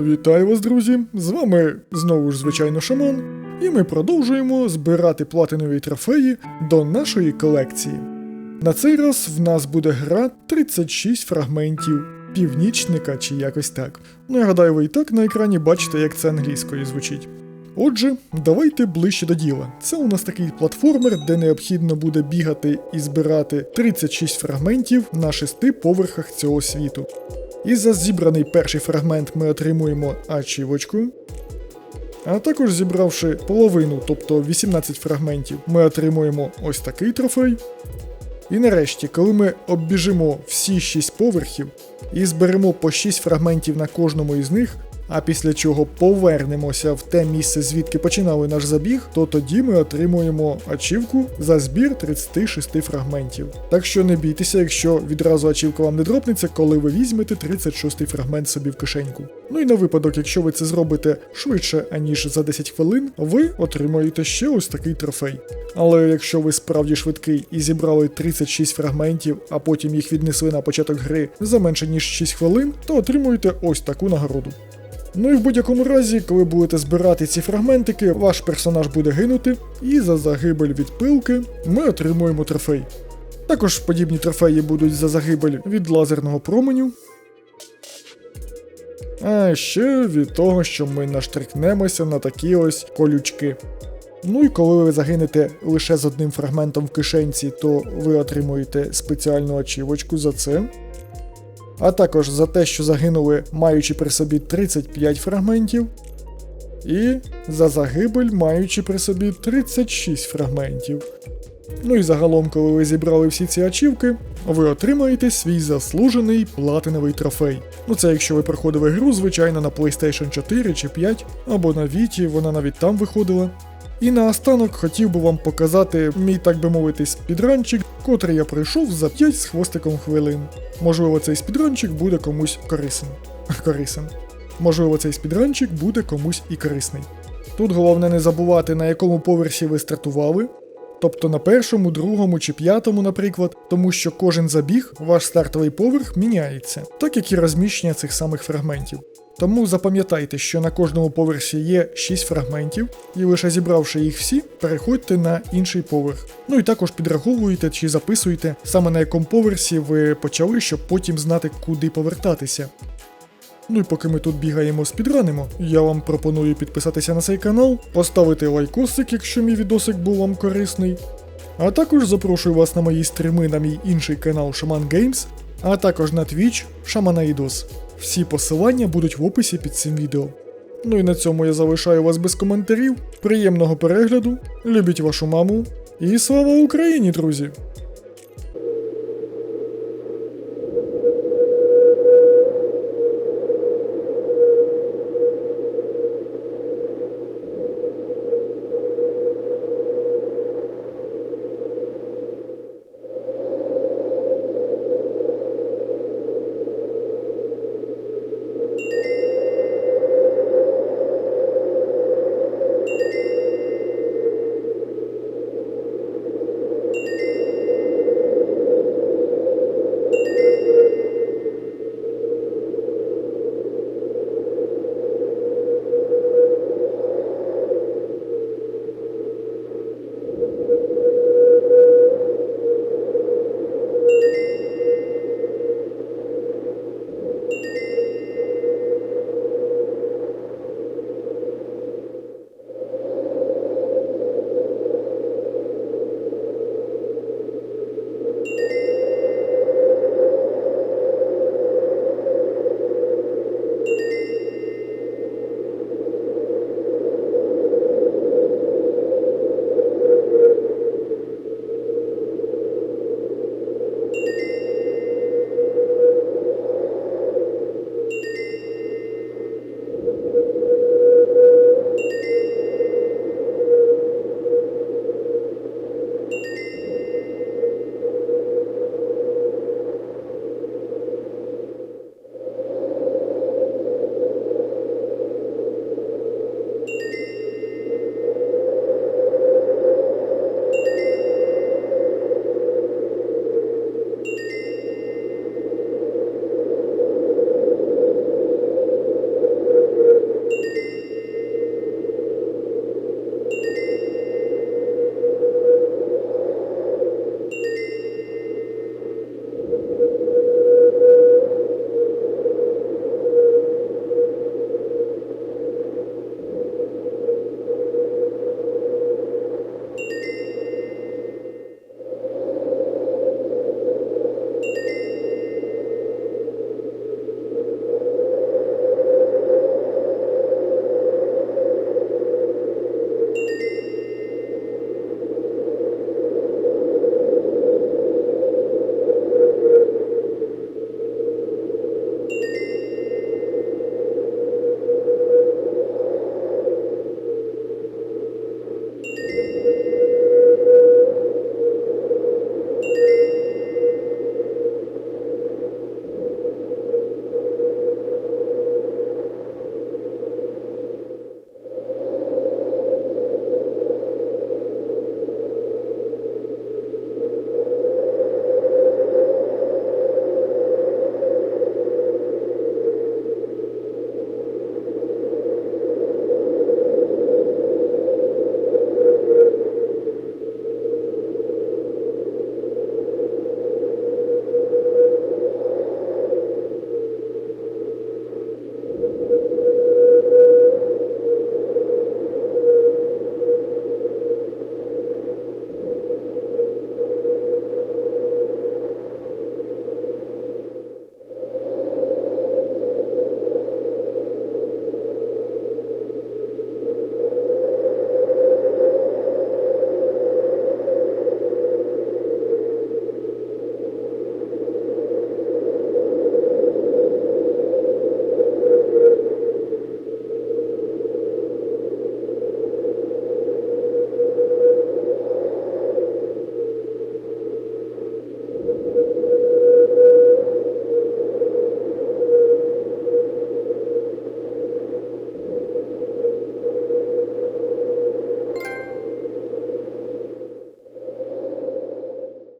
Вітаю вас, друзі! З вами знову ж звичайно шаман, і ми продовжуємо збирати платинові трофеї до нашої колекції. На цей раз в нас буде гра 36 фрагментів північника чи якось так. Ну, я гадаю, ви і так на екрані бачите, як це англійською звучить. Отже, давайте ближче до діла. Це у нас такий платформер, де необхідно буде бігати і збирати 36 фрагментів на шести поверхах цього світу. І за зібраний перший фрагмент ми отримуємо ачівочку. А також зібравши половину, тобто 18 фрагментів, ми отримуємо ось такий трофей. І нарешті, коли ми оббіжимо всі 6 поверхів і зберемо по 6 фрагментів на кожному із них, а після чого повернемося в те місце, звідки починали наш забіг, то тоді ми отримуємо ачівку за збір 36 фрагментів. Так що не бійтеся, якщо відразу ачівка вам не дропнеться, коли ви візьмете 36 фрагмент собі в кишеньку. Ну і на випадок, якщо ви це зробите швидше, аніж за 10 хвилин, ви отримаєте ще ось такий трофей. Але якщо ви справді швидкий і зібрали 36 фрагментів, а потім їх віднесли на початок гри за менше ніж 6 хвилин, то отримуєте ось таку нагороду. Ну і в будь-якому разі, коли будете збирати ці фрагментики, ваш персонаж буде гинути, і за загибель від пилки ми отримуємо трофей. Також подібні трофеї будуть за загибель від лазерного променю. А ще від того, що ми наштрикнемося на такі ось колючки. Ну і коли ви загинете лише з одним фрагментом в кишенці, то ви отримуєте спеціальну ачівочку за це. А також за те, що загинули, маючи при собі 35 фрагментів. І за загибель, маючи при собі 36 фрагментів. Ну і загалом, коли ви зібрали всі ці ачівки, ви отримаєте свій заслужений платиновий трофей. Ну це якщо ви проходили гру, звичайно, на PlayStation 4 чи 5, або на Віті, вона навіть там виходила. І наостанок хотів би вам показати мій, так би мовити, спідранчик, котрий я пройшов за 5 з хвостиком хвилин. Можливо, цей спідранчик буде комусь корисним. Корисним. Можливо, цей спідранчик буде комусь і корисний. Тут головне не забувати, на якому поверсі ви стартували, тобто на першому, другому чи п'ятому, наприклад, тому що кожен забіг, ваш стартовий поверх міняється, так як і розміщення цих самих фрагментів. Тому запам'ятайте, що на кожному поверсі є 6 фрагментів, і лише зібравши їх всі, переходьте на інший поверх. Ну і також підраховуйте чи записуйте саме на якому поверсі ви почали, щоб потім знати, куди повертатися. Ну і поки ми тут бігаємо спідранимо, я вам пропоную підписатися на цей канал, поставити лайкосик, якщо мій відосик був вам корисний. А також запрошую вас на мої стріми на мій інший канал Shaman Games, а також на Twitch Шаманаїдос. Всі посилання будуть в описі під цим відео. Ну і на цьому я залишаю вас без коментарів. Приємного перегляду, любіть вашу маму і слава Україні, друзі!